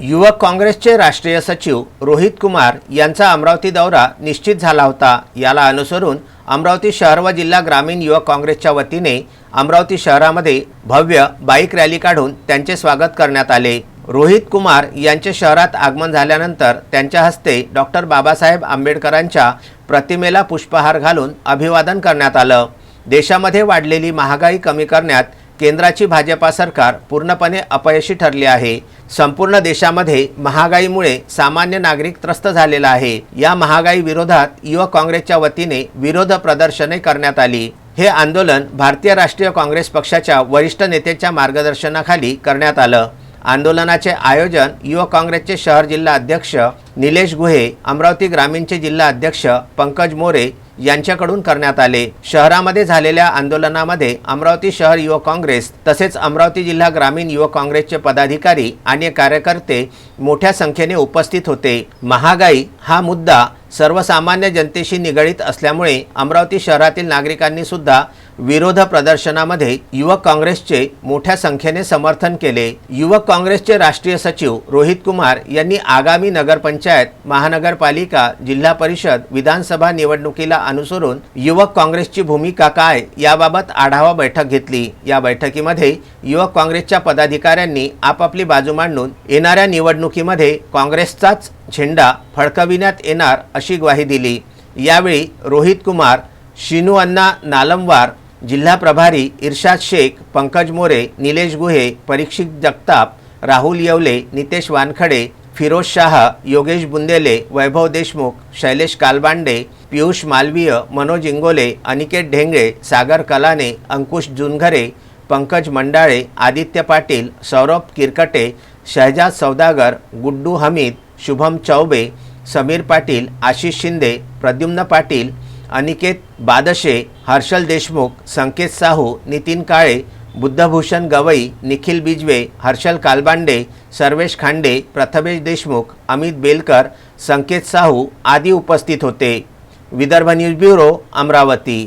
युवक काँग्रेसचे राष्ट्रीय सचिव रोहित कुमार यांचा अमरावती दौरा निश्चित झाला होता. याला अनुसरून अमरावती शहर व जिल्हा ग्रामीण युवक काँग्रेसच्या वतीने अमरावती शहरामध्ये भव्य बाईक रॅली काढून त्यांचे स्वागत करण्यात आले. रोहित कुमार यांचे शहरात आगमन झाल्यानंतर त्यांच्या हस्ते डॉक्टर बाबासाहेब आंबेडकरांच्या प्रतिमेला पुष्पहार घालून अभिवादन करण्यात आलं. देशामध्ये वाढलेली महागाई कमी करण्यात केंद्राची भाजपा सरकार पूर्णपणे अपयशी ठरली आहे. संपूर्ण देशामध्ये महागाईमुळे सामान्य नागरिक त्रस्त झालेला आहे. या महागाई विरोधात युवक काँग्रेसच्या वतीने विरोध प्रदर्शने करण्यात आली. हे आंदोलन भारतीय राष्ट्रीय काँग्रेस पक्षाच्या वरिष्ठ नेत्यांच्या मार्गदर्शनाखाली करण्यात आलं. आंदोलनाचे आयोजन युवक काँग्रेसचे शहर जिल्हा अध्यक्ष निलेश गुहे अमरावती ग्रामीणचे जिल्हा अध्यक्ष पंकज मोरे यांच्याकडून करण्यात आले. शहरामध्ये झालेल्या आंदोलनामध्ये अमरावती शहर युवक काँग्रेस तसेच अमरावती जिल्हा ग्रामीण युवक काँग्रेसचे पदाधिकारी आणि कार्यकर्ते मोठ्या संख्येने उपस्थित होते. महागाई हा मुद्दा सर्वसामान्य जनतेशी निगडीत असल्यामुळे अमरावती शहरातील नागरिकांनी सुद्धा विरोध प्रदर्शनामध्ये युवक काँग्रेसचे मोठ्या संख्येने समर्थन केले. युवक काँग्रेसचे राष्ट्रीय सचिव रोहित कुमार यांनी आगामी नगरपंचायत महानगरपालिका जिल्हा परिषद विधानसभा निवडणुकीला अनुसरून युवक काँग्रेसची भूमिका काय याबाबत आढावा बैठक घेतली. या बैठकीमध्ये युवक काँग्रेसच्या पदाधिकाऱ्यांनी आपापली बाजू मांडून येणाऱ्या निवडणुकीमध्ये काँग्रेसचाच झेंडा फडकविण्यात येणार अशी ग्वाही दिली. यावेळी रोहित कुमार शिनू अण्णा नालमवार जिल्हा प्रभारी इर्शाद शेख पंकज मोरे निलेश गुहे परीक्षित जगताप राहुल येवले नितेश वानखडे फिरोज शाह योगेश बुंदेले वैभव देशमुख शैलेश कालबांडे पियुष मालवीय मनोज इंगोले अनिकेत ढेंगळे सागर कलाने अंकुश जुनघरे पंकज मंडाळे आदित्य पाटील सौरभ किरकटे शहजाद सौदागर गुड्डू हमीद शुभम चौबे समीर पाटील आशिष शिंदे प्रद्युम्न पाटील अनिकेत बादशे हर्षल देशमुख संकेत साहू नितीन काळे बुद्धभूषण गवई निखिल बिजवे हर्षल कालबांडे सर्वेश खांडे प्रथमेश देशमुख अमित बेलकर संकेत साहू आदी उपस्थित होते. Vidarbha news bureau Amravati.